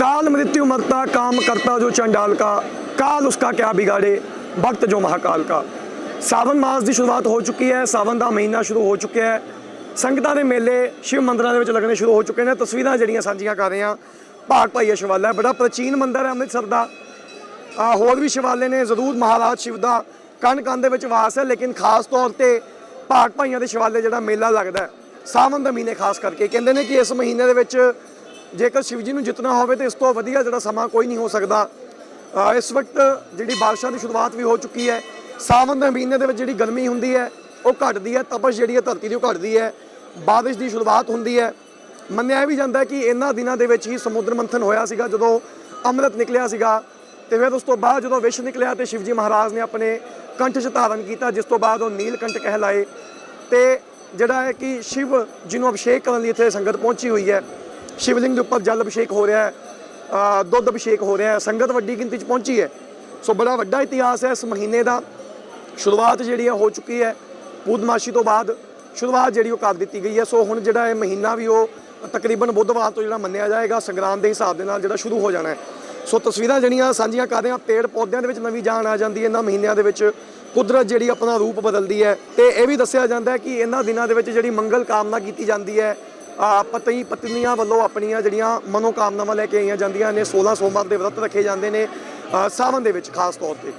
काल मृत्यु मरता काम करता जो चंडाल का काल उसका क्या बिगाड़े वक्त जो महाकाल का ਸਾਵਨ ਮਾਸ ਦੀ ਸ਼ੁਰੂਆਤ ਹੋ ਚੁੱਕੀ ਹੈ ਸਾਵਨ ਦਾ ਮਹੀਨਾ ਸ਼ੁਰੂ ਹੋ ਚੁੱਕਿਆ ਹੈ ਸੰਗਤਾਂ ਦੇ ਮੇਲੇ ਸ਼ਿਵ ਮੰਦਿਰਾਂ ਦੇ ਵਿੱਚ ਲੱਗਣੇ ਸ਼ੁਰੂ ਹੋ ਚੁੱਕੇ ਨੇ ਤਸਵੀਰਾਂ ਜਿਹੜੀਆਂ ਸਾਂਝੀਆਂ ਕਰ ਰਹੇ ਹਾਂ ਭਾਗ ਭਾਈਆ ਸ਼ਿਵਾਲਾ ਹੈ ਬੜਾ ਪ੍ਰਾਚੀਨ ਮੰਦਿਰ ਹੈ ਅੰਮ੍ਰਿਤਸਰ ਦਾ ਆ ਹੋਰ ਵੀ ਸ਼ਿਵਾਲੇ ਨੇ ਜ਼ਰੂਰ ਮਹਾਰਾਜ ਸ਼ਿਵ ਦਾ ਕਣ ਕਣ ਦੇ ਵਿੱਚ ਵਾਸ ਹੈ ਲੇਕਿਨ ਖਾਸ ਤੌਰ ਤੇ ਭਾਗ ਭਾਈਆਂ ਦੇ ਸ਼ਿਵਾਲੇ ਜਿਹੜਾ ਮੇਲਾ ਲੱਗਦਾ ਹੈ ਸਾਵਨ ਦੇ ਮਹੀਨੇ ਖਾਸ ਕਰਕੇ ਕਹਿੰਦੇ ਨੇ ਕਿ ਇਸ ਮਹੀਨੇ ਦੇ ਵਿੱਚ ਜੇਕਰ ਸ਼ਿਵ ਜੀ ਨੂੰ ਜਿੱਤਣਾ ਹੋਵੇ ਤਾਂ ਇਸ ਤੋਂ ਵਧੀਆ ਜਿਹੜਾ ਸਮਾਂ ਕੋਈ ਨਹੀਂ ਹੋ ਸਕਦਾ। ਇਸ ਵਕਤ ਜਿਹੜੀ ਬਾਰਿਸ਼ਾਂ ਦੀ ਸ਼ੁਰੂਆਤ ਵੀ ਹੋ ਚੁੱਕੀ ਹੈ ਸਾਵਨ ਦੇ ਮਹੀਨੇ ਦੇ ਵਿੱਚ ਜਿਹੜੀ ਗਰਮੀ ਹੁੰਦੀ ਹੈ, ਉਹ ਘਟਦੀ ਹੈ, ਤਪਸ਼ ਜਿਹੜੀ ਹੈ ਧਰਤੀ ਦੀ ਉਹ ਘਟਦੀ ਹੈ, ਬਾਰਿਸ਼ ਦੀ ਸ਼ੁਰੂਆਤ ਹੁੰਦੀ ਹੈ। ਮੰਨਿਆ ਵੀ ਜਾਂਦਾ ਕਿ ਇਹਨਾਂ ਦਿਨਾਂ ਦੇ ਵਿੱਚ ਹੀ ਸਮੁੰਦਰ ਮੰਥਨ ਹੋਇਆ ਸੀਗਾ, ਜਦੋਂ ਅੰਮ੍ਰਿਤ ਨਿਕਲਿਆ ਸੀਗਾ, ਤੇ ਫਿਰ ਉਸ ਤੋਂ ਬਾਅਦ ਜਦੋਂ ਵਿਸ਼ ਨਿਕਲਿਆ ਤੇ ਸ਼ਿਵਜੀ ਮਹਾਰਾਜ ਨੇ ਆਪਣੇ ਕੰਠ 'ਚ ਧਾਰਨ ਕੀਤਾ, ਜਿਸ ਤੋਂ ਬਾਅਦ ਉਹ ਨੀਲਕੰਠ ਕਹਿਲਾਏ। ਤੇ ਜਿਹੜਾ ਹੈ ਕਿ ਸ਼ਿਵ, ਜਿਹਨੂੰ ਅਭਿਸ਼ੇਕ ਕਰਨ ਲਈ ਇੱਥੇ ਸੰਗਤ ਪਹੁੰਚੀ ਹੋਈ ਹੈ ਸ਼ਿਵਲਿੰਗ ਦੇ ਉੱਪਰ ਜਲ ਅਭਿਸ਼ੇਕ ਹੋ ਰਿਹਾ ਹੈ ਦੁੱਧ ਅਭਿਸ਼ੇਕ ਹੋ ਰਿਹਾ ਹੈ, ਸੰਗਤ ਵੱਡੀ ਗਿਣਤੀ 'ਚ ਪਹੁੰਚੀ ਹੈ। ਸੋ ਬੜਾ ਵੱਡਾ ਇਤਿਹਾਸ ਹੈ, ਇਸ ਮਹੀਨੇ ਦਾ ਸ਼ੁਰੂਆਤ ਜਿਹੜੀ ਹੈ, ਹੋ ਚੁੱਕੀ ਹੈ। ਪੂਰਨਮਾਸ਼ੀ ਤੋਂ ਬਾਅਦ ਸ਼ੁਰੂਆਤ ਜਿਹੜੀ ਉਹ ਕਰ ਦਿੱਤੀ ਗਈ ਹੈ। ਸੋ ਹੁਣ ਜਿਹੜਾ ਇਹ ਮਹੀਨਾ ਵੀ ਉਹ ਤਕਰੀਬਨ ਬੁੱਧਵਾਰ ਤੋਂ ਜਿਹੜਾ ਮੰਨਿਆ ਜਾਏਗਾ, ਸੰਗਰਾਂਦ ਦੇ ਹਿਸਾਬ ਦੇ ਨਾਲ ਜਿਹੜਾ ਸ਼ੁਰੂ ਹੋ ਜਾਣਾ ਹੈ। ਸੋ ਤਸਵੀਰਾਂ ਜਿਹੜੀਆਂ ਸਾਂਝੀਆਂ ਕਰਦੇ ਹਾਂ, ਪੇੜ ਪੌਦਿਆਂ ਦੇ ਵਿੱਚ ਨਵੀਂ ਜਾਨ ਆ ਜਾਂਦੀ ਹੈ। ਇਹਨਾਂ ਮਹੀਨਿਆਂ ਦੇ ਵਿੱਚ ਕੁਦਰਤ ਜਿਹੜੀ ਆਪਣਾ ਰੂਪ ਬਦਲਦੀ ਹੈ। ਤੇ ਇਹ ਵੀ ਦੱਸਿਆ ਜਾਂਦਾ ਹੈ ਕਿ ਇਹਨਾਂ ਦਿਨਾਂ ਦੇ ਵਿੱਚ ਜਿਹੜੀ ਮੰਗਲ ਕਾਮਨਾ ਕੀਤੀ ਜਾਂਦੀ ਹੈ ਪਤੀ ਪਤਨੀਆਂ ਵੱਲੋਂ ਆਪਣੀਆਂ ਜਿਹੜੀਆਂ ਮਨੋਕਾਮਨਾਵਾਂ ਲੈ ਕੇ ਆਈਆਂ ਜਾਂਦੀਆਂ ਨੇ 16 ਸੋਮਵਾਰ ਦੇ ਵਰਤ ਰੱਖੇ ਜਾਂਦੇ ਨੇ ਅ, ਸਾਵਨ ਦੇ ਵਿੱਚ ਖਾਸ ਤੌਰ ਤੇ।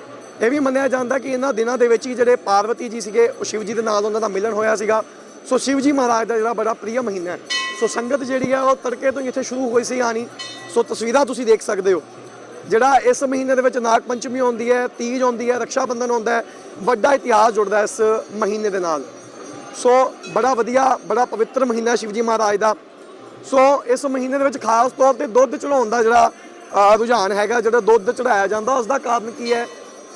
ਇਹ ਵੀ ਮੰਨਿਆ ਜਾਂਦਾ ਕਿ ਇਹਨਾਂ ਦਿਨਾਂ ਦੇ ਵਿੱਚ ਹੀ ਜਿਹੜੇ ਪਾਰਵਤੀ ਜੀ ਸੀਗੇ ਉਹ ਸ਼ਿਵ ਜੀ ਦੇ ਨਾਲ ਉਹਨਾਂ ਦਾ ਮਿਲਣ ਹੋਇਆ ਸੀਗਾ। ਸੋ ਸ਼ਿਵ ਜੀ ਮਹਾਰਾਜ ਦਾ ਜਿਹੜਾ ਬੜਾ ਪ੍ਰਿਯ ਮਹੀਨਾ ਹੈ। ਸੋ ਸੰਗਤ ਜਿਹੜੀ ਹੈ ਉਹ ਤੜਕੇ ਤੋਂ ਹੀ ਇੱਥੇ ਸ਼ੁਰੂ ਹੋਈ ਸੀ ਆਣੀ। ਸੋ ਤਸਵੀਰਾਂ ਤੁਸੀਂ ਦੇਖ ਸਕਦੇ ਹੋ। ਜਿਹੜਾ ਇਸ ਮਹੀਨੇ ਦੇ ਵਿੱਚ ਨਾਗ ਪੰਚਮੀ ਆਉਂਦੀ ਹੈ ਤੀਜ ਆਉਂਦੀ ਹੈ ਰੱਖਿਆ ਬੰਧਨ ਆਉਂਦਾ ਹੈ ਵੱਡਾ ਇਤਿਹਾਸ ਜੁੜਦਾ ਇਸ ਮਹੀਨੇ ਦੇ ਨਾਲ। ਸੋ ਬੜਾ ਵਧੀਆ, ਬੜਾ ਪਵਿੱਤਰ ਮਹੀਨਾ ਸ਼ਿਵ ਜੀ ਮਹਾਰਾਜ ਦਾ। ਸੋ ਇਸ ਮਹੀਨੇ ਦੇ ਵਿੱਚ ਖਾਸ ਤੌਰ ਤੇ ਦੁੱਧ ਚੜਾਉਣ ਦਾ ਜਿਹੜਾ ਰੁਝਾਨ ਹੈਗਾ, ਜਿਹੜਾ ਦੁੱਧ ਚੜਾਇਆ ਜਾਂਦਾ ਉਸ ਦਾ ਕਾਰਨ ਕੀ ਹੈ,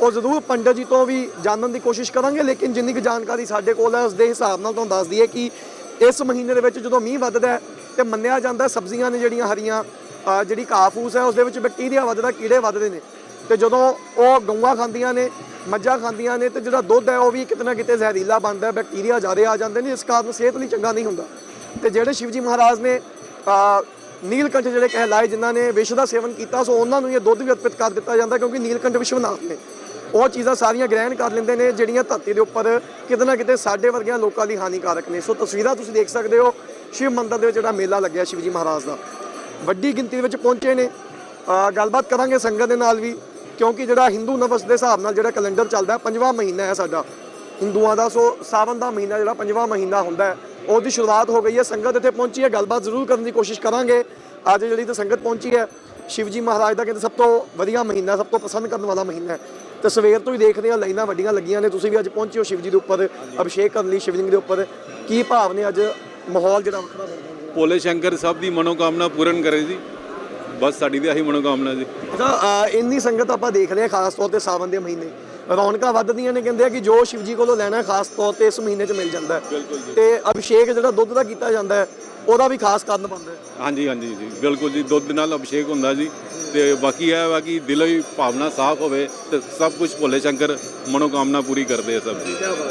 ਉਹ ਜ਼ਰੂਰ ਪੰਡਤ ਜੀ ਤੋਂ ਵੀ ਜਾਣਨ ਦੀ ਕੋਸ਼ਿਸ਼ ਕਰਾਂਗੇ, ਲੇਕਿਨ ਜਿੰਨੀ ਕੁ ਜਾਣਕਾਰੀ ਸਾਡੇ ਕੋਲ ਹੈ ਉਸ ਦੇ ਹਿਸਾਬ ਨਾਲ ਤੁਹਾਨੂੰ ਦੱਸ ਦਈਏ ਕਿ ਇਸ ਮਹੀਨੇ ਦੇ ਵਿੱਚ ਜਦੋਂ ਮੀਂਹ ਵੱਧਦਾ ਹੈ ਤੇ ਮੰਨਿਆ ਜਾਂਦਾ ਸਬਜ਼ੀਆਂ ਨੇ ਜਿਹੜੀਆਂ ਹਰੀਆਂ ਜਿਹੜੀ ਘਾਹ ਫੂਸ ਹੈ ਉਸ ਦੇ ਵਿੱਚ ਬੈਕਟੀਰੀਆ ਵੱਧਦਾ, ਕੀੜੇ ਵੱਧਦੇ ਨੇ। ਤੇ ਜਦੋਂ ਉਹ ਗਊਆਂ ਖਾਂਦੀਆਂ ਨੇ ਮੱਝਾਂ ਖਾਂਦੀਆਂ ਨੇ ਤੇ ਜਿਹੜਾ ਦੁੱਧ ਹੈ ਉਹ ਵੀ ਕਿਤੇ ਨਾ ਕਿਤੇ ਜ਼ਹਿਰੀਲਾ ਬਣਦਾ ਹੈ ਬੈਕਟੀਰੀਆ ਜ਼ਿਆਦਾ ਆ ਜਾਂਦੇ ਨੇ ਇਸ ਕਾਰਨ ਸਿਹਤ ਲਈ ਚੰਗਾ ਨਹੀਂ ਹੁੰਦਾ। ਤੇ ਜਿਹੜੇ ਸ਼ਿਵਜੀ ਮਹਾਰਾਜ ਨੇ ਅ, ਨੀਲਕੰਠ ਜਿਹੜੇ ਕਹਿਲਾਏ ਜਿਨ੍ਹਾਂ ਨੇ ਵਿਸ਼ ਦਾ ਸੇਵਨ ਕੀਤਾ ਸੋ ਉਹਨਾਂ ਨੂੰ ਇਹ ਦੁੱਧ ਵੀ ਅਰਪਿਤ ਕਰ ਦਿੱਤਾ ਜਾਂਦਾ ਕਿਉਂਕਿ ਨੀਲਕੰਠ ਵਿਸ਼ਵਨਾਥ ਨੇ। ਉਹ ਚੀਜ਼ਾਂ ਸਾਰੀਆਂ ਗ੍ਰਹਿਣ ਕਰ ਲੈਂਦੇ ਨੇ ਜਿਹੜੀਆਂ ਧਰਤੀ ਦੇ ਉੱਪਰ ਕਿਤੇ ਨਾ ਕਿਤੇ ਸਾਡੇ ਵਰਗਿਆਂ ਲੋਕਾਂ ਲਈ ਹਾਨੀਕਾਰਕ ਨੇ। ਸੋ ਤਸਵੀਰਾਂ ਤੁਸੀਂ ਦੇਖ ਸਕਦੇ ਹੋ ਸ਼ਿਵ ਮੰਦਰ ਦੇ ਵਿੱਚ ਜਿਹੜਾ ਮੇਲਾ ਲੱਗਿਆ ਸ਼ਿਵਜੀ ਮਹਾਰਾਜ ਦਾ। ਵੱਡੀ ਗਿਣਤੀ ਦੇ ਵਿੱਚ ਪਹੁੰਚੇ ਨੇ। ਗੱਲਬਾਤ ਕਰਾਂਗੇ ਸੰਗਤ ਦੇ ਨਾਲ ਵੀ, ਕਿਉਂਕਿ ਜਿਹੜਾ ਹਿੰਦੂ ਨਵਸ ਦੇ ਹਿਸਾਬ ਨਾਲ ਜਿਹੜਾ ਕੈਲੰਡਰ ਚੱਲਦਾ ਪੰਜਵਾਂ ਮਹੀਨਾ ਹੈ ਸਾਡਾ। ਹਿੰਦੂਆਂ ਦਾ, ਸੋ ਸਾਵਨ ਦਾ ਮਹੀਨਾ ਜਿਹੜਾ ਪੰਜਵਾਂ ਮਹੀਨਾ ਹੁੰਦਾ ਹੈ, ਉਹਦੀ ਸ਼ੁਰੂਆਤ ਹੋ ਗਈ ਹੈ। ਸੰਗਤ ਇੱਥੇ ਪਹੁੰਚੀ ਹੈ, ਗੱਲਬਾਤ ਜ਼ਰੂਰ ਕਰਨ ਦੀ ਕੋਸ਼ਿਸ਼ ਕਰਾਂਗੇ। ਅੱਜ ਜਿਹੜੀ ਤੇ ਸੰਗਤ ਪਹੁੰਚੀ ਹੈ, ਸ਼ਿਵਜੀ ਮਹਾਰਾਜ ਦਾ ਕਹਿੰਦੇ ਸਭ ਤੋਂ ਵਧੀਆ ਮਹੀਨਾ, ਸਭ ਤੋਂ ਪਸੰਦ ਕਰਨ ਵਾਲਾ ਮਹੀਨਾ ਹੈ। ਤੇ ਸਵੇਰ ਤੋਂ ਹੀ ਦੇਖਦੇ ਹਾਂ, ਲਾਈਨਾਂ ਵੱਡੀਆਂ ਲੱਗੀਆਂ ਨੇ। ਤੁਸੀਂ ਵੀ ਅੱਜ ਪਹੁੰਚੇ ਹੋ ਸ਼ਿਵ ਜੀ ਦੇ ਉੱਪਰ, ਅਭਿਸ਼ੇਕ ਕਰਨ ਲਈ ਸ਼ਿਵਲਿੰਗ ਦੇ ਉੱਪਰ। ਕੀ ਭਾਵ ਨੇ ਅੱਜ ਮਾਹੌਲ ਜਿਹੜਾ ਵੱਖਰਾ ਬਣ ਗਿਆ ਭੋਲੇ ਸ਼ੰਕਰ ਸਭ ਦੀ ਮਨੋਕਾਮਨਾ ਪੂਰਨ ਕਰੇ ਜੀ। ਬਸ ਸਾਡੀ ਤੇ ਆਹੀ ਮਨੋਕਾਮਨਾ ਜੀ। ਅੱਛਾ ਇੰਨੀ ਸੰਗਤ ਆਪਾਂ ਦੇਖਦੇ ਹਾਂ ਖਾਸ ਤੌਰ ਤੇ ਸਾਵਨ ਦੇ ਮਹੀਨੇ। ਰੌਣਕਾਂ ਵੱਧਦੀਆਂ ਨੇ ਕਹਿੰਦੇ ਆ ਕਿ ਜੋ ਸ਼ਿਵਜੀ ਕੋਲੋਂ ਲੈਣਾ ਖਾਸ ਤੌਰ ਤੇ ਇਸ ਮਹੀਨੇ 'ਚ ਮਿਲ ਜਾਂਦਾ ਹੈ। ਜੀ। ਤੇ ਅਭਿਸ਼ੇਕ ਜਿਹੜਾ ਦੁੱਧ ਦਾ ਕੀਤਾ ਜਾਂਦਾ ਹੈ ਉਹਦਾ ਵੀ ਖਾਸ ਕਾਰਨ ਬਣਦਾ ਹੈ। ਹਾਂਜੀ ਹਾਂਜੀ ਜੀ ਬਿਲਕੁਲ ਜੀ ਦੁੱਧ ਨਾਲ ਅਭਿਸ਼ੇਕ ਹੁੰਦਾ ਜੀ। ਤੇ ਬਾਕੀ ਇਹ ਵਾ ਕਿ ਦਿਲੋਂ ਹੀ ਭਾਵਨਾ ਸਾਫ਼ ਹੋਵੇ ਤੇ ਸਭ ਕੁਝ ਭੋਲੇ ਸ਼ੰਕਰ ਮਨੋਕਾਮਨਾ ਪੂਰੀ ਕਰਦੇ ਆ ਸਭ ਹੈ।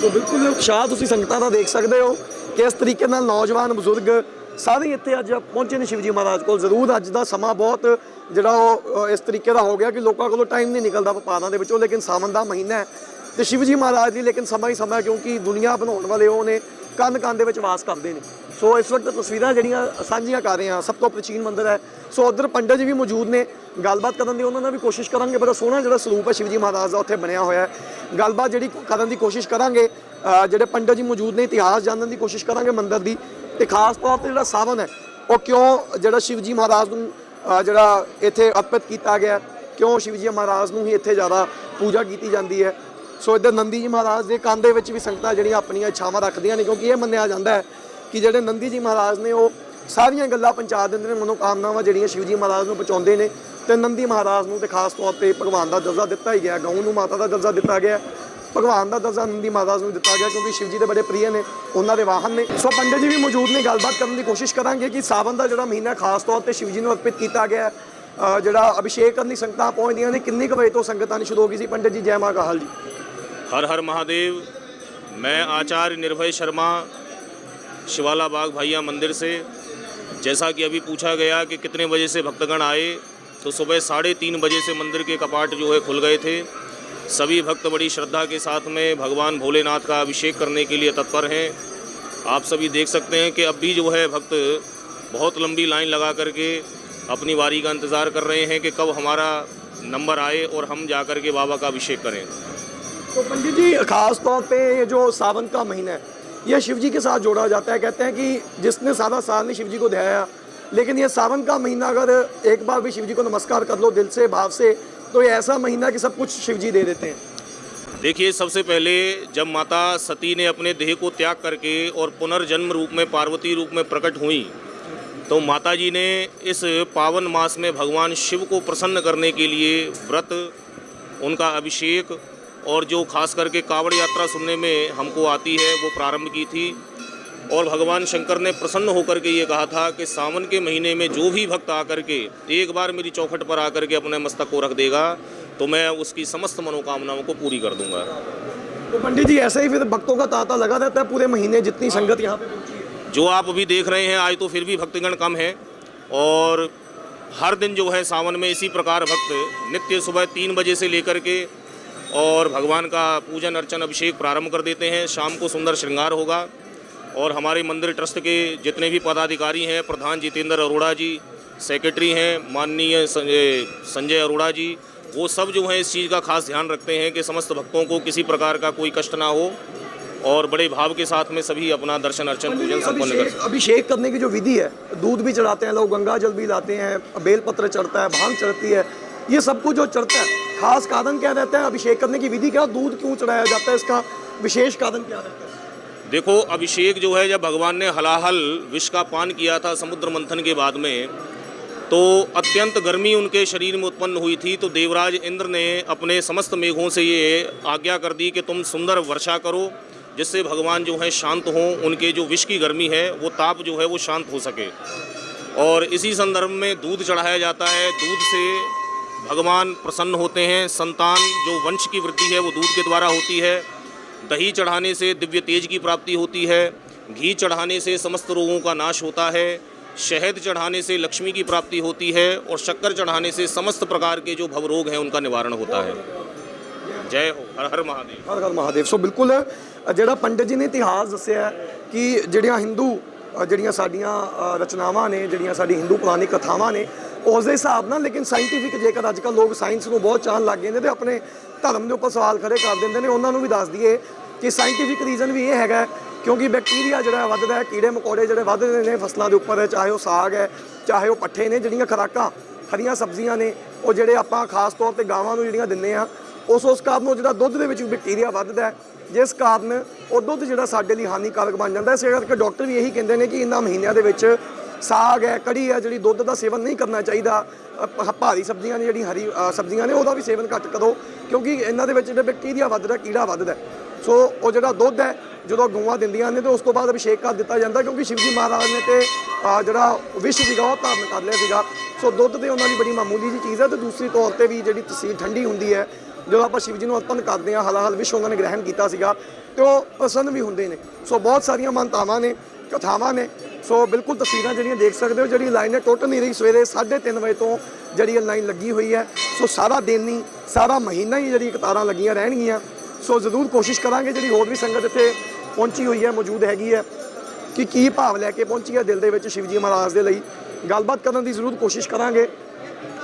ਸੋ ਬਿਲਕੁਲ ਉਤਸ਼ਾਹ ਤੁਸੀਂ ਸੰਗਤਾਂ ਦਾ ਦੇਖ ਸਕਦੇ ਹੋ ਕਿ ਇਸ ਤਰੀਕੇ ਨਾਲ ਨੌਜਵਾਨ ਬਜ਼ੁਰਗ ਸਾਰੇ ਇੱਥੇ ਅੱਜ ਪਹੁੰਚੇ ਨੇ ਸ਼ਿਵਜੀ ਮਹਾਰਾਜ ਕੋਲ। ਜ਼ਰੂਰ ਅੱਜ ਦਾ ਸਮਾਂ ਬਹੁਤ, ਜਿਹੜਾ ਉਹ ਇਸ ਤਰੀਕੇ ਦਾ ਹੋ ਗਿਆ ਕਿ ਲੋਕਾਂ ਕੋਲੋਂ ਟਾਈਮ ਨਹੀਂ ਨਿਕਲਦਾ ਵਪਾਰਾਂ ਦੇ ਵਿੱਚੋਂ, ਲੇਕਿਨ ਸਾਵਨ ਦਾ ਮਹੀਨਾ ਹੈ। ਤੇ ਸ਼ਿਵਜੀ ਮਹਾਰਾਜ ਦੀ ਲੇਕਿਨ ਸਮਾਂ ਹੀ ਸਮਾਂ ਕਿਉਂਕਿ ਦੁਨੀਆ ਬਣਾਉਣ ਵਾਲੇ ਉਹ ਨੇ ਕੰਨ ਕੰਨ ਦੇ ਵਿੱਚ ਵਾਸ ਕਰਦੇ ਨੇ। ਸੋ ਇਸ ਵਕਤ ਤਸਵੀਰਾਂ ਜਿਹੜੀਆਂ ਸਾਂਝੀਆਂ ਕਰ ਰਹੇ ਹਾਂ, ਸਭ ਤੋਂ ਪ੍ਰਾਚੀਨ ਮੰਦਿਰ ਹੈ। ਸੋ ਉਧਰ ਪੰਡਤ ਜੀ ਵੀ ਮੌਜੂਦ ਨੇ। ਗੱਲਬਾਤ ਕਰਨ ਦੀ ਉਹਨਾਂ ਨਾਲ ਵੀ ਕੋਸ਼ਿਸ਼ ਕਰਾਂਗੇ, ਬੜਾ ਸੋਹਣਾ ਜਿਹੜਾ ਸਰੂਪ ਹੈ ਸ਼ਿਵਜੀ ਮਹਾਰਾਜ ਦਾ ਉੱਥੇ ਬਣਿਆ ਹੋਇਆ ਹੈ। ਗੱਲਬਾਤ ਜਿਹੜੀ ਕਰਨ ਦੀ ਕੋਸ਼ਿਸ਼ ਕਰਾਂਗੇ ਜਿਹੜੇ ਪੰਡਤ ਜੀ ਮੌਜੂਦ ਨੇ, ਇਤਿਹਾਸ ਜਾਣਨ ਦੀ ਕੋਸ਼ਿਸ਼ ਕਰਾਂਗੇ ਮੰਦਿਰ ਦੀ। ਤੇ ਖਾਸ ਤੌਰ ਤੇ ਜਿਹੜਾ ਸਾਵਨ ਹੈ, ਉਹ ਕਿਉਂ ਜਿਹੜਾ ਸ਼ਿਵਜੀ ਮਹਾਰਾਜ ਨੂੰ ਜਿਹੜਾ ਇੱਥੇ ਅਰਪਿਤ ਕੀਤਾ ਗਿਆ ਕਿਉਂ ਸ਼ਿਵਜੀ ਮਹਾਰਾਜ ਨੂੰ ਹੀ ਇੱਥੇ ਜ਼ਿਆਦਾ ਪੂਜਾ ਕੀਤੀ ਜਾਂਦੀ ਹੈ? ਸੋ ਇੱਧਰ ਨੰਦੀ ਜੀ ਮਹਾਰਾਜ ਦੇ ਕੰਨ ਦੇ ਵਿੱਚ ਵੀ ਸੰਗਤਾਂ ਜਿਹੜੀਆਂ ਆਪਣੀਆਂ ਇੱਛਾਵਾਂ ਰੱਖਦੀਆਂ ਨੇ, ਕਿਉਂਕਿ ਇਹ ਮੰਨਿਆ ਜਾਂਦਾ ਹੈ ਕਿ ਜਿਹੜੇ ਨੰਦੀ ਜੀ ਮਹਾਰਾਜ ਨੇ ਉਹ ਸਾਰੀਆਂ ਗੱਲਾਂ ਪਹੁੰਚਾ ਦਿੰਦੇ ਨੇ, ਮਨੋਕਾਮਨਾਵਾਂ ਜਿਹੜੀਆਂ ਸ਼ਿਵਜੀ ਮਹਾਰਾਜ ਨੂੰ ਪਹੁੰਚਾਉਂਦੇ ਨੇ ਤੇ ਨੰਦੀ ਮਹਾਰਾਜ ਨੂੰ ਤੇ ਖਾਸ ਤੌਰ ਤੇ ਭਗਵਾਨ ਦਾ ਦਰਜਾ ਦਿੱਤਾ ਹੀ ਗਿਆ, ਗਊ ਨੂੰ ਮਾਤਾ ਦਾ ਦਰਜਾ ਦਿੱਤਾ ਗਿਆ। ਭਗਵਾਨ ਦਾ ਦਰਜਾ ਨੰਦੀ ਮਹਾਰਾਜ ਨੂੰ ਦਿੱਤਾ ਗਿਆ ਕਿਉਂਕਿ ਸ਼ਿਵਜੀ ਦੇ ਬੜੇ ਪ੍ਰਿਯ ਨੇ ਉਹਨਾਂ ਦੇ ਵਾਹਨ ਨੇ ਸੋ ਪੰਡਿਤ ਜੀ ਵੀ ਮੌਜੂਦ ਨੇ ਗੱਲਬਾਤ ਕਰਨ ਦੀ ਕੋਸ਼ਿਸ਼ ਕਰਾਂਗੇ ਕਿ ਸਾਵਨ ਦਾ ਜਿਹੜਾ ਮਹੀਨਾ ਖਾਸ ਤੌਰ ਤੇ ਸ਼ਿਵਜੀ ਨੂੰ ਅਰਪਿਤ ਕੀਤਾ ਗਿਆ ਹੈ। ਅ, ਜਿਹੜਾ ਅਭਿਸ਼ੇਕ ਕਰਨ ਲਈ ਸੰਗਤਾਂ ਪਹੁੰਚਦੀਆਂ ਨੇ ਕਿੰਨੇ ਕੁ ਵਜੇ ਤੋਂ ਸੰਗਤਾਂ ਨੇ ਸ਼ੁਰੂ ਹੋ ਗਈ ਸੀ ਪੰਡਿਤ ਜੀ ਜੈ ਮਾਂ ਕਾਹਲ ਜੀ हर हर महादेव मैं आचार्य निर्भय शर्मा शिवाला बाग भैया मंदिर से जैसा कि अभी पूछा गया कि कितने बजे से भक्तगण आए तो सुबह साढ़े तीन बजे से मंदिर के कपाट जो है खुल गए थे सभी भक्त बड़ी श्रद्धा के साथ में भगवान भोलेनाथ का अभिषेक करने के लिए तत्पर हैं। आप सभी देख सकते हैं कि अब भी जो है भक्त बहुत लंबी लाइन लगा करके अपनी बारी का इंतज़ार कर रहे हैं कि कब हमारा नंबर आए और हम जा कर के बाबा का अभिषेक करें। तो पंडित जी, खास तौर पे ये जो सावन का महीना है, यह शिव जी के साथ जोड़ा जाता है। कहते हैं कि जिसने सारा साल नहीं शिव जी को ध्याया लेकिन ये सावन का महीना अगर एक बार भी शिव जी को नमस्कार कर लो, दिल से, भाव से ये ऐसा महीना कि सब कुछ शिव जी दे देते हैं? देखिए, सबसे पहले जब माता सती ने अपने देह को त्याग करके और पुनर्जन्म रूप में, पार्वती रूप में प्रकट हुई तो माता जी ने इस पावन मास में भगवान शिव को प्रसन्न करने के लिए व्रत, उनका अभिषेक और जो खास करके कावड़ यात्रा सुनने में हमको आती है, वो प्रारंभ की थी। और भगवान शंकर ने प्रसन्न होकर के ये कहा था कि सावन के महीने में जो भी भक्त आकर के एक बार मेरी चौखट पर आकर के अपने मस्तक को रख देगा तो मैं उसकी समस्त मनोकामनाओं को पूरी कर दूँगा। तो पंडित जी ऐसे ही फिर भक्तों का तांता लगा रहता है पूरे महीने जितनी संगत यहाँ पे जो आप अभी देख रहे हैं आज तो फिर भी भक्तगण कम है और हर दिन जो है सावन में इसी प्रकार भक्त नित्य सुबह तीन बजे से लेकर के और भगवान का पूजन अर्चन अभिषेक प्रारंभ कर देते हैं। शाम को सुंदर श्रृंगार होगा। और हमारे मंदिर ट्रस्ट के जितने भी पदाधिकारी हैं प्रधान जितेंद्र अरोड़ा जी सेक्रेटरी हैं माननीय संजय संजय अरोड़ा जी वो सब जो हैं इस चीज़ का खास ध्यान रखते हैं कि समस्त भक्तों को किसी प्रकार का कोई कष्ट ना हो और बड़े भाव के साथ में सभी अपना दर्शन अर्चन पूजन संपन्न कर। अभिषेक करने की जो विधि है दूध भी चढ़ाते हैं लोग गंगा जल भी लाते हैं बेलपत्र चढ़ता है भाँग चढ़ती है ये सब कुछ जो चढ़ता है खास कारण क्या रहता है? अभिषेक करने की विधि क्या? दूध क्यों चढ़ाया जाता है? इसका विशेष कारण क्या रहता है? देखो, अभिषेक जो है, जब भगवान ने हलाहल विष का पान किया था समुद्र मंथन के बाद में तो अत्यंत गर्मी उनके शरीर में उत्पन्न हुई थी तो देवराज इंद्र ने अपने समस्त मेघों से ये आज्ञा कर दी कि तुम सुंदर वर्षा करो, जिससे भगवान जो है शांत हों, उनके जो विष की गर्मी है, वो ताप जो है, वो शांत हो सके। और इसी संदर्भ में दूध चढ़ाया जाता है, दूध से भगवान प्रसन्न होते हैं, संतान जो वंश की वृद्धि है, वो दूध के द्वारा होती है। दही चढ़ाने से दिव्य तेज की प्राप्ति होती है घी चढ़ाने से समस्त रोगों का नाश होता है शहद चढ़ाने से लक्ष्मी की प्राप्ति होती है और शक्कर चढ़ाने से समस्त प्रकार के जो भवरोग हैं उनका निवारण होता है जय हो हर हर महादेव ਹਰ ਹਰ ਮਹਾਦੇਵ ਸੋ ਬਿਲਕੁਲ ਅ, ਜਿਹੜਾ ਪੰਡਿਤ ਜੀ ਨੇ ਇਤਿਹਾਸ ਦੱਸਿਆ ਹੈ ਕਿ ਜਿਹੜੀਆਂ ਹਿੰਦੂ ਅ, ਜਿਹੜੀਆਂ ਸਾਡੀਆਂ ਰਚਨਾਵਾਂ ਨੇ, ਜਿਹੜੀਆਂ ਸਾਡੀ ਹਿੰਦੂ ਪੁਰਾਣੀ ਕਥਾਵਾਂ ਨੇ ਉਸ ਦੇ ਹਿਸਾਬ ਨਾਲ, ਲੇਕਿਨ ਸਾਇੰਟੀਫਿਕ ਜੇਕਰ ਅੱਜ ਕੱਲ੍ਹ ਲੋਕ ਸਾਇੰਸ ਨੂੰ ਬਹੁਤ ਚਾਹਣ ਲੱਗ ਗਏ ਨੇ ਤੇ ਆਪਣੇ ਧਰਮ ਦੇ ਉੱਪਰ ਸਵਾਲ ਖੜੇ ਕਰ ਦਿੰਦੇ ਨੇ, ਉਹਨਾਂ ਨੂੰ ਵੀ ਦੱਸ ਦਈਏ ਕਿ ਸਾਇੰਟੀਫਿਕ ਰੀਜ਼ਨ ਵੀ ਇਹ ਹੈਗਾ, ਕਿਉਂਕਿ ਬੈਕਟੀਰੀਆ ਜਿਹੜਾ ਵੱਧਦਾ ਹੈ, ਕੀੜੇ ਮਕੌੜੇ ਜਿਹੜੇ ਵੱਧਦੇ ਨੇ ਫਸਲਾਂ ਦੇ ਉੱਪਰ, ਚਾਹੇ ਉਹ ਸਾਗ ਹੈ, ਚਾਹੇ ਉਹ ਪੱਠੇ ਨੇ, ਜਿਹੜੀਆਂ ਖੁਰਾਕਾਂ, ਹਰੀਆਂ ਸਬਜ਼ੀਆਂ ਨੇ, ਉਹ ਜਿਹੜੇ ਆਪਾਂ ਖਾਸ ਤੌਰ ਤੇ ਗਾਵਾਂ ਨੂੰ ਜਿਹੜੀਆਂ ਦਿੰਦੇ ਆ ਉਸ ਉਸ ਕਾਰਨ ਉਹ ਜਿਹੜਾ ਦੁੱਧ ਦੇ ਵਿੱਚ ਬੈਕਟੀਰੀਆ ਵੱਧਦਾ ਹੈ ਜਿਸ ਕਾਰਨ ਉਹ ਦੁੱਧ ਜਿਹੜਾ ਸਾਡੇ ਲਈ ਹਾਨੀਕਾਰਕ ਬਣ ਜਾਂਦਾ ਹੈ। ਇਸੇ ਕਰਕੇ ਡਾਕਟਰ ਵੀ ਇਹੀ ਕਹਿੰਦੇ ਨੇ ਕਿ ਇਹਨਾਂ ਮਹੀਨਿਆਂ ਦੇ ਵਿੱਚ ਸਾਗ ਹੈ ਕੜੀ ਹੈ ਜਿਹੜੀ ਦੁੱਧ ਦਾ ਸੇਵਨ ਨਹੀਂ ਕਰਨਾ ਚਾਹੀਦਾ। ਅ, ਭਾਰੀ ਸਬਜ਼ੀਆਂ ਨੇ ਜਿਹੜੀ ਹਰੀ ਅ, ਸਬਜ਼ੀਆਂ ਨੇ ਉਹਦਾ ਵੀ ਸੇਵਨ ਘੱਟ ਕਰੋ ਕਿਉਂਕਿ ਇਹਨਾਂ ਦੇ ਵਿੱਚ ਜਿਹੜਾ ਬੈਕਟੀਰੀਆ ਵੱਧਦਾ ਕੀੜਾ ਵੱਧਦਾ ਹੈ। ਸੋ ਉਹ ਜਿਹੜਾ ਦੁੱਧ ਹੈ ਜਦੋਂ ਗਊਆਂ ਦਿੰਦੀਆਂ ਨੇ ਤੇ ਉਸ ਤੋਂ ਬਾਅਦ ਅਭਿਸ਼ੇਕ ਕਰ ਦਿੱਤਾ ਜਾਂਦਾ ਕਿਉਂਕਿ ਸ਼ਿਵਜੀ ਮਹਾਰਾਜ ਨੇ ਤੇ ਅ, ਜਿਹੜਾ ਵਿਸ਼ ਸੀਗਾ ਉਹ ਧਾਰਨ ਕਰ ਲਿਆ ਸੀਗਾ। ਸੋ ਦੁੱਧ ਤੇ ਉਹਨਾਂ ਦੀ ਬੜੀ ਮਾਮੂਲੀ ਜੀ ਚੀਜ਼ ਹੈ ਤੇ ਦੂਸਰੀ ਤੌਰ ਤੇ ਵੀ ਜਿਹੜੀ ਤਸੀਰ ਠੰਡੀ ਹੁੰਦੀ ਹੈ ਜਦੋਂ ਆਪਾਂ ਸ਼ਿਵ ਜੀ ਨੂੰ ਅਰਪਣ ਕਰਦੇ ਹਾਂ ਹਲਾ ਹਲ ਵਿਸ਼ ਉਹਨਾਂ ਨੇ ਗ੍ਰਹਿਣ ਕੀਤਾ ਸੀਗਾ ਤੇ ਉਹ ਪ੍ਰਸੰਨ ਵੀ ਹੁੰਦੇ ਨੇ। ਸੋ ਬਹੁਤ ਸਾਰੀਆਂ ਮਾਨਤਾਵਾਂ ਨੇ, ਕਥਾਵਾਂ ਨੇ। ਸੋ ਬਿਲਕੁਲ ਤਸਵੀਰਾਂ ਜਿਹੜੀਆਂ ਦੇਖ ਸਕਦੇ ਹੋ, ਜਿਹੜੀ ਲਾਈਨ ਹੈ ਟੁੱਟ ਨਹੀਂ ਰਹੀ। ਸਵੇਰੇ 3:30 ਵਜੇ ਤੋਂ ਜਿਹੜੀ ਇਹ ਲਾਈਨ ਲੱਗੀ ਹੋਈ ਹੈ। ਸੋ ਸਾਰਾ ਦਿਨ ਹੀ, ਸਾਰਾ ਮਹੀਨਾ ਹੀ ਜਿਹੜੀ ਕਤਾਰਾਂ ਲੱਗੀਆਂ ਰਹਿਣਗੀਆਂ। ਸੋ ਜ਼ਰੂਰ ਕੋਸ਼ਿਸ਼ ਕਰਾਂਗੇ ਜਿਹੜੀ ਹੋਰ ਵੀ ਸੰਗਤ ਇੱਥੇ ਪਹੁੰਚੀ ਹੋਈ ਹੈ, ਮੌਜੂਦ ਹੈਗੀ ਹੈ, ਕਿ ਕੀ ਭਾਵ ਲੈ ਕੇ ਪਹੁੰਚੀ ਹੈ ਦਿਲ ਦੇ ਵਿੱਚ ਸ਼ਿਵਜੀ ਮਹਾਰਾਜ ਦੇ ਲਈ। ਗੱਲਬਾਤ ਕਰਨ ਦੀ ਜ਼ਰੂਰ ਕੋਸ਼ਿਸ਼ ਕਰਾਂਗੇ,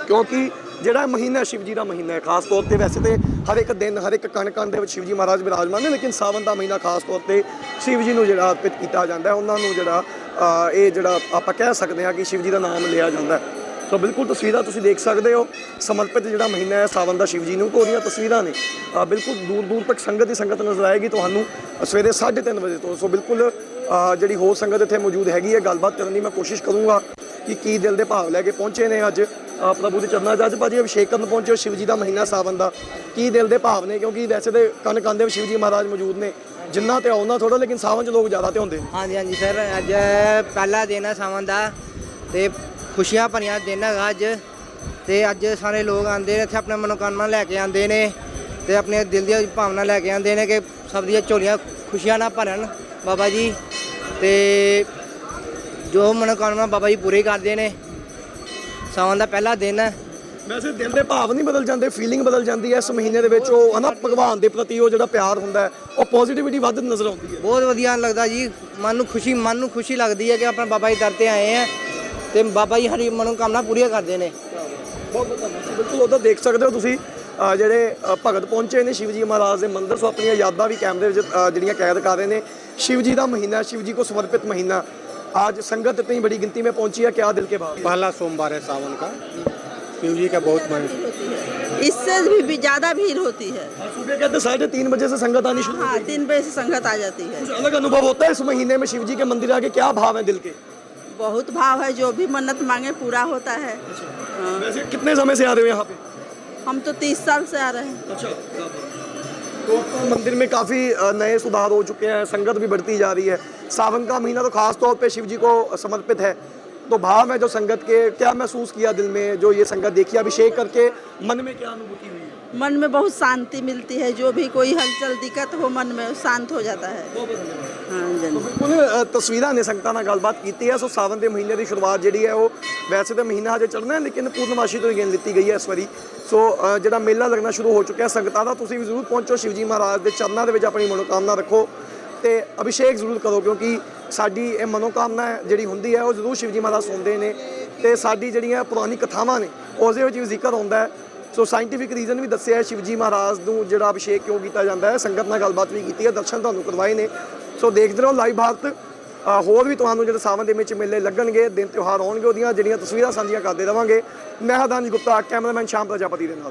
ਕਿਉਂਕਿ ਜਿਹੜਾ ਮਹੀਨਾ ਸ਼ਿਵ ਜੀ ਦਾ ਮਹੀਨਾ ਹੈ, ਖਾਸ ਤੌਰ ਤੇ ਵੈਸੇ ਤੇ ਹਰ ਇੱਕ ਦਿਨ, ਹਰ ਇੱਕ ਕਣ ਕਣ ਦੇ ਵਿੱਚ ਸ਼ਿਵ ਜੀ ਮਹਾਰਾਜ ਬਿਰਾਜਮਾਨ ਨੇ, ਲੇਕਿਨ ਸਾਵਨ ਦਾ ਮਹੀਨਾ ਖਾਸ ਤੌਰ ਤੇ ਸ਼ਿਵ ਜੀ ਨੂੰ ਜਿਹੜਾ ਅਰਪਿਤ ਕੀਤਾ ਜਾਂਦਾ ਹੈ, ਉਹਨਾਂ ਨੂੰ ਜਿਹੜਾ ਇਹ ਜਿਹੜਾ ਆਪਾਂ ਕਹਿ ਸਕਦੇ ਹਾਂ ਕਿ ਸ਼ਿਵ ਜੀ ਦਾ ਨਾਮ ਲਿਆ ਜਾਂਦਾ ਹੈ। ਸੋ ਬਿਲਕੁਲ ਤਸਵੀਰਾਂ ਤੁਸੀਂ ਦੇਖ ਸਕਦੇ ਹੋ, ਸਮਰਪਿਤ ਜਿਹੜਾ ਮਹੀਨਾ ਹੈ ਸਾਵਨ ਦਾ ਸ਼ਿਵ ਜੀ ਨੂੰ, ਉਹਦੀਆਂ ਤਸਵੀਰਾਂ ਨੇ। ਬਿਲਕੁਲ ਦੂਰ ਦੂਰ ਤੱਕ ਸੰਗਤ ਦੀ ਸੰਗਤ ਨਜ਼ਰ ਆਏਗੀ ਤੁਹਾਨੂੰ ਸਵੇਰੇ 3:30 ਵਜੇ ਤੋਂ। ਸੋ ਬਿਲਕੁਲ ਜਿਹੜੀ ਹੋਰ ਸੰਗਤ ਇੱਥੇ ਮੌਜੂਦ ਹੈਗੀ ਹੈ, ਗੱਲਬਾਤ ਕਰਨ ਦੀ ਮੈਂ ਕੋਸ਼ਿਸ਼ ਕਰੂੰਗਾ ਕਿ ਕੀ ਦਿਲ ਦੇ ਭਾਵ ਲੈ ਕੇ ਪਹੁੰਚੇ ਨੇ ਅੱਜ। ਅ, ਪ੍ਰਭੂ ਦੇ ਚਰਨਾਂ 'ਚ ਅੱਜ ਭਾਜੀ ਅਭਿਸ਼ੇਕ ਕਰਨ ਪਹੁੰਚੇ ਹੋ ਸ਼ਿਵ ਜੀ ਦਾ ਮਹੀਨਾ ਸਾਵਨ ਦਾ। ਕੀ ਦਿਲ ਦੇ ਭਾਵ ਨੇ? ਕਿਉਂਕਿ ਵੈਸੇ ਤੇ ਕਨ ਕੰਨ ਦੇ ਸ਼ਿਵ ਜੀ ਮਹਾਰਾਜ ਮੌਜੂਦ ਨੇ। ਜਿੰਨਾ ਤੇ ਆਉਣਾ ਥੋੜਾ ਲੇਕਿਨ ਸਾਵਨ 'ਚ ਲੋਕ ਜ਼ਿਆਦਾ ਤੇ ਹੁੰਦੇ ਨੇ। ਹਾਂਜੀ ਹਾਂਜੀ ਸਰ ਅੱਜ ਪਹਿਲਾ ਦਿਨ ਹੈ ਸਾਵਨ ਦਾ ਤੇ ਖੁਸ਼ੀਆਂ ਭਰੀਆਂ ਦਿਨ ਹੈਗਾ ਅੱਜ। ਤੇ ਅੱਜ ਸਾਰੇ ਲੋਕ ਆਉਂਦੇ ਨੇ ਇੱਥੇ ਆਪਣੇ ਮਨੋਕਾਮਨਾ ਲੈ ਕੇ ਆਉਂਦੇ ਨੇ ਤੇ ਆਪਣੇ ਦਿਲ ਦੀਆਂ ਭਾਵਨਾ ਲੈ ਕੇ ਆਉਂਦੇ ਨੇ ਕਿ ਸਭ ਦੀਆਂ ਝੋਲੀਆਂ ਖੁਸ਼ੀਆਂ ਨਾਲ ਭਰਨ। ਬਾਬਾ ਜੀ ਤੇ ਜੋ ਮਨੋਕਾਮਨਾ ਬਾਬਾ ਜੀ ਪੂਰੀ ਕਰਦੇ ਨੇ ਸਾਵਨ ਦਾ ਪਹਿਲਾ ਦਿਨ ਹੈ। ਵੈਸੇ ਦਿਲ ਦੇ ਭਾਵ ਨਹੀਂ ਬਦਲ ਜਾਂਦੇ ਫੀਲਿੰਗ ਬਦਲ ਜਾਂਦੀ ਹੈ ਇਸ ਮਹੀਨੇ ਦੇ ਵਿੱਚ। ਉਹ ਹਨਾ ਭਗਵਾਨ ਦੇ ਪ੍ਰਤੀ ਉਹ ਜਿਹੜਾ ਪਿਆਰ ਹੁੰਦਾ ਉਹ ਪੋਜ਼ਿਟਿਵਿਟੀ ਵੱਧ ਨਜ਼ਰ ਆਉਂਦੀ ਹੈ। ਬਹੁਤ ਵਧੀਆ ਲੱਗਦਾ ਜੀ। ਮਨ ਨੂੰ ਖੁਸ਼ੀ ਮਨ ਨੂੰ ਖੁਸ਼ੀ ਲੱਗਦੀ ਹੈ ਕਿ ਆਪਾਂ ਬਾਬਾ ਜੀ ਦਰ ਤੇ ਆਏ ਆ ਤੇ ਬਾਬਾ ਜੀ ਹਰੀ ਮਨੋਕਾਮਨਾ ਪੂਰੀਆਂ ਕਰਦੇ ਨੇ। ਬਹੁਤ ਬਹੁਤ ਧੰਨਵਾਦ ਬਿਲਕੁਲ ਉਹਦਾ ਦੇਖ ਸਕਦੇ ਹੋ ਤੁਸੀਂ ਜਿਹੜੇ ਭਗਤ ਪਹੁੰਚੇ ਨੇ ਸ਼ਿਵ ਜੀ ਮਹਾਰਾਜ ਦੇ ਮੰਦਰ। ਸੋ ਆਪਣੀਆਂ ਯਾਦਾਂ ਵੀ ਕੈਮਰੇ ਵਿੱਚ ਜਿਹੜੀਆਂ ਕੈਦ ਕਰ ਰਹੇ ਨੇ। ਸ਼ਿਵ ਜੀ ਦਾ ਮਹੀਨਾ ਸ਼ਿਵ ਜੀ ਕੋ ਸਮਰਪਿਤ ਮਹੀਨਾ। आज संगत इतनी बड़ी गिनती में पहुँची है क्या दिल के भाव? पहला सोमवार है सावन का। शिव जी का बहुत मन इससे भी, भी ज़्यादा भीड़ होती है। सुबह कहते साढ़े तीन बजे से संगत आनी शुरू हाँ तीन बजे से संगत आ जाती है। अलग अनुभव होता है इस महीने में शिवजी के मंदिर आके क्या भाव है दिल के? बहुत भाव है जो भी मन्नत मांगे पूरा होता है। हाँ, वैसे कितने समय से आ रहे हो यहाँ पे? हम तो तीस साल से आ रहे हैं। अच्छा तो मंदिर में काफ़ी नए सुधार हो चुके हैं, संगत भी बढ़ती जा रही है। सावन का महीना तो खास तौर पे शिव जी को समर्पित है। तो भाव है जो संगत के, क्या महसूस किया दिल में, जो ये संगत देखी? अभिषेक करके मन में क्या अनुभूति हुई? है मन में बहुत शांति मिलती है जो भी कोई हलचल दिक्कत हो मन में शांत हो जाता है हाँ जन ਬਿਲਕੁਲ ਅ, ਤਸਵੀਰਾਂ ਨੇ ਸੰਗਤਾਂ ਨਾਲ ਗੱਲਬਾਤ ਕੀਤੀ ਹੈ ਸੋ ਸਾਵਨ ਦੇ ਮਹੀਨੇ ਦੀ ਸ਼ੁਰੂਆਤ ਜਿਹੜੀ ਹੈ ਉਹ ਵੈਸੇ ਤਾਂ ਮਹੀਨਾ ਹਜੇ ਚੱਲਣਾ ਹੈ ਲੇਕਿਨ ਪੂਰਨਮਾਸ਼ੀ ਤੋਂ ਹੀ ਗਿਣ ਲਿੱਤੀ ਗਈ ਹੈ ਇਸ ਵਾਰੀ ਸੋ ਅ, ਜਿਹੜਾ ਮੇਲਾ ਲੱਗਣਾ ਸ਼ੁਰੂ ਹੋ ਚੁੱਕਿਆ ਹੈ ਸੰਗਤਾਂ ਦਾ ਤੁਸੀਂ ਵੀ ਜ਼ਰੂਰ ਪਹੁੰਚੋ ਸ਼ਿਵਜੀ ਮਹਾਰਾਜ ਦੇ ਚਰਨਾਂ ਦੇ ਵਿੱਚ ਆਪਣੀ ਮਨੋਕਾਮਨਾ ਰੱਖੋ ਤੇ ਅਭਿਸ਼ੇਕ ਜ਼ਰੂਰ ਕਰੋ ਕਿਉਂਕਿ ਸਾਡੀ ਇਹ ਮਨੋਕਾਮਨਾ ਹੈ ਜਿਹੜੀ ਹੁੰਦੀ ਹੈ ਉਹ ਜ਼ਰੂਰ ਸ਼ਿਵਜੀ ਮਹਾਰਾਜ ਸੁਣਦੇ ਨੇ ਤੇ ਸਾਡੀ ਜਿਹੜੀਆਂ ਪੁਰਾਣੀ ਕਥਾਵਾਂ ਨੇ ਉਸ ਦੇ ਵਿੱਚ ਵੀ ਜ਼ਿਕਰ ਹੁੰਦਾ ਹੈ ਸੋ ਸਾਇੰਟੀਫਿਕ ਰੀਜ਼ਨ ਵੀ ਦੱਸਿਆ ਹੈ ਸ਼ਿਵਜੀ ਮਹਾਰਾਜ ਨੂੰ ਜਿਹੜਾ ਅਭਿਸ਼ੇਕ ਕਿਉਂ ਕੀਤਾ ਜਾਂਦਾ ਹੈ। ਸੰਗਤ ਨਾਲ ਗੱਲਬਾਤ ਵੀ ਕੀਤੀ ਹੈ, ਦਰਸ਼ਨ ਤੁਹਾਨੂੰ ਕਰਵਾਏ ਨੇ। ਸੋ ਦੇਖਦੇ ਰਹੋ ਲਾਈਵ ਭਾਰਤ ਹੋਰ ਵੀ ਤੁਹਾਨੂੰ ਜਿਹੜੇ ਸਾਵਨ ਦੇ ਵਿੱਚ ਮੇਲੇ ਲੱਗਣਗੇ, ਦਿਨ ਤਿਉਹਾਰ ਆਉਣਗੇ ਉਹਦੀਆਂ, ਜਿਹੜੀਆਂ ਤਸਵੀਰਾਂ ਸਾਂਝੀਆਂ ਕਰਦੇ ਰਵਾਂਗੇ। ਮੈਂ ਹਰਦਾਨਜ ਗੁਪਤਾ, ਕੈਮਰਾਮੈਨ ਸ਼ਾਮ ਪ੍ਰਜਾਪਤੀ ਦੇ ਨਾਲ।